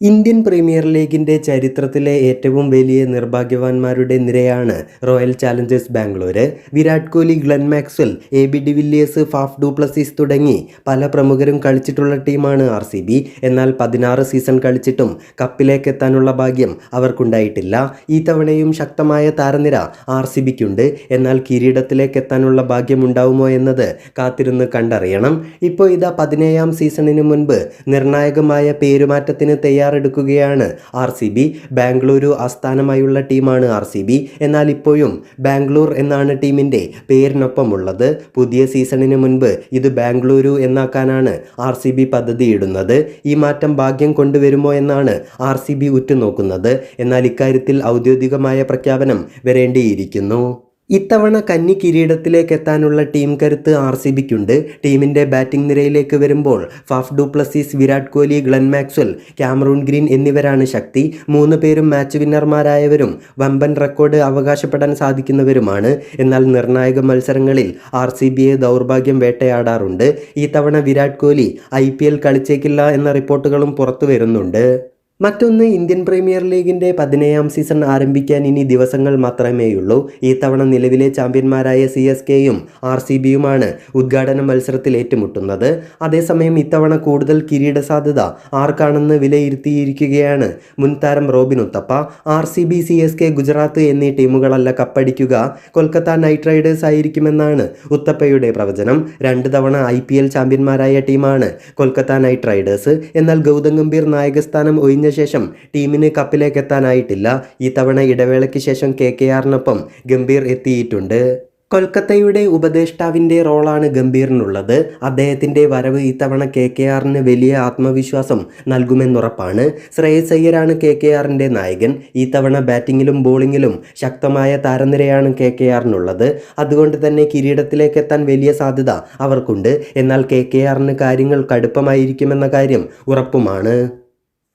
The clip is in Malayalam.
ഇന്ത്യൻ പ്രീമിയർ ലീഗിന്റെ ചരിത്രത്തിലെ ഏറ്റവും വലിയ നിർഭാഗ്യവാന്മാരുടെ നിരയാണ് royal challengers Bangalore. Virat Kohli Glenn Maxwell A B Villiers, Faf du Plessis തുടങ്ങി പല പ്രമുഖരും കളിച്ചിട്ടുള്ള ടീമാണ് ആർ സി ബി. എന്നാൽ പതിനാറ് സീസൺ കളിച്ചിട്ടും കപ്പിലേക്ക് എത്താനുള്ള ഭാഗ്യം അവർക്കുണ്ടായിട്ടില്ല. ഈ തവണയും ശക്തമായ താരനിര ആർ സി ബിക്കുണ്ട്. എന്നാൽ കിരീടത്തിലേക്ക് എത്താനുള്ള ഭാഗ്യം ഉണ്ടാവുമോ എന്നത് കാത്തിരുന്ന് കണ്ടറിയണം. ഇപ്പോൾ ഇതാ പതിനേഴാം സീസണിന് മുൻപ് നിർണായകമായ പേരുമാറ്റത്തിന് തയ്യാറെടുക്കുകയാണ്. ആർ സി ബി ബാംഗ്ലൂരു ആസ്ഥാനമായുള്ള ടീമാണ് ആർ സി ബി. എന്നാൽ ഇപ്പോഴും ബാംഗ്ലൂർ എന്നാണ് ടീമിന്റെ പേരിനൊപ്പമുള്ളത്. പുതിയ സീസണിന് മുൻപ് ഇത് ബാംഗ്ലൂരു എന്നാക്കാനാണ് ആർ സി ബി പദ്ധതിയിടുന്നത്. ഈ മാറ്റം ഭാഗ്യം കൊണ്ടുവരുമോ എന്നാണ് ആർ സി ബി ഉറ്റുനോക്കുന്നത്. എന്നാൽ ഇക്കാര്യത്തിൽ ഔദ്യോഗികമായ പ്രഖ്യാപനം വരേണ്ടിയിരിക്കുന്നു. ഇത്തവണ കന്നി കിരീടത്തിലേക്ക് എത്താനുള്ള ടീം കരുത്ത് ആർ സി ബിക്കുണ്ട് ടീമിന്റെ ബാറ്റിംഗ് നിരയിലേക്ക് വരുമ്പോൾ Faf du Plessis Virat Kohli Glenn Maxwell Cameron Green എന്നിവരാണ് ശക്തി. മൂന്ന് പേരും മാച്ച് വിന്നർമാരായവരും വമ്പൻ റെക്കോർഡ് അവകാശപ്പെടാൻ സാധിക്കുന്നവരുമാണ്. എന്നാൽ നിർണായക മത്സരങ്ങളിൽ ആർ സി ബിയെ ദൗർഭാഗ്യം വേട്ടയാടാറുണ്ട്. ഈ തവണ Virat Kohli I P L കളിച്ചേക്കില്ല എന്ന റിപ്പോർട്ടുകളും പുറത്തു വരുന്നുണ്ട്. മറ്റൊന്ന് ഇന്ത്യൻ പ്രീമിയർ ലീഗിന്റെ പതിനേഴാം സീസൺ ആരംഭിക്കാൻ ഇനി ദിവസങ്ങൾ മാത്രമേയുള്ളൂ. ഈ തവണ നിലവിലെ ചാമ്പ്യന്മാരായ സി എസ് കെയും ആർ സി ബിയുമാണ് ഉദ്ഘാടന മത്സരത്തിൽ ഏറ്റുമുട്ടുന്നത്. അതേസമയം ഇത്തവണ കൂടുതൽ കിരീട സാധ്യത ആർക്കാണെന്ന് വിലയിരുത്തിയിരിക്കുകയാണ് മുൻ താരം Robin Uthappa. R C B C S K Gujarat എന്നീ ടീമുകളല്ല കപ്പടിക്കുക. കൊൽക്കത്ത നൈറ്റ് റൈഡേഴ്സ് ആയിരിക്കുമെന്നാണ് ഉത്തപ്പയുടെ പ്രവചനം. രണ്ട് തവണ ഐ പി എൽ ചാമ്പ്യന്മാരായ ടീമാണ് കൊൽക്കത്ത നൈറ്റ് റൈഡേഴ്സ്. എന്നാൽ ഗൗതം ഗംഭീർ നായകസ്ഥാനം ഒഴിഞ്ഞ ശേഷം ടീമിന് കപ്പിലേക്ക് എത്താനായിട്ടില്ല ഈ തവണ ഇടവേളയ്ക്ക് ശേഷം കെ കെ ആറിനൊപ്പം ഗംഭീർ എത്തിയിട്ടുണ്ട്. കൊൽക്കത്തയുടെ ഉപദേഷ്ടാവിന്റെ റോളാണ് ഗംഭീറിനുള്ളത്. അദ്ദേഹത്തിന്റെ വരവ് ഇത്തവണ കെ കെ ആറിന് വലിയ ആത്മവിശ്വാസം നൽകുമെന്നുറപ്പാണ്. ശ്രേയസ് അയ്യരാണ് കെ കെ ആറിന്റെ നായകൻ. ഈ തവണ ബാറ്റിങ്ങിലും ബോളിങ്ങിലും ശക്തമായ താരനിരയാണ് കെ കെ ആറിനുള്ളത്. അതുകൊണ്ട് തന്നെ കിരീടത്തിലേക്ക് എത്താൻ വലിയ സാധ്യത അവർക്കുണ്ട്. എന്നാൽ കെ കെ ആറിന് കാര്യങ്ങൾ കടുപ്പമായിരിക്കുമെന്ന കാര്യം ഉറപ്പുമാണ്.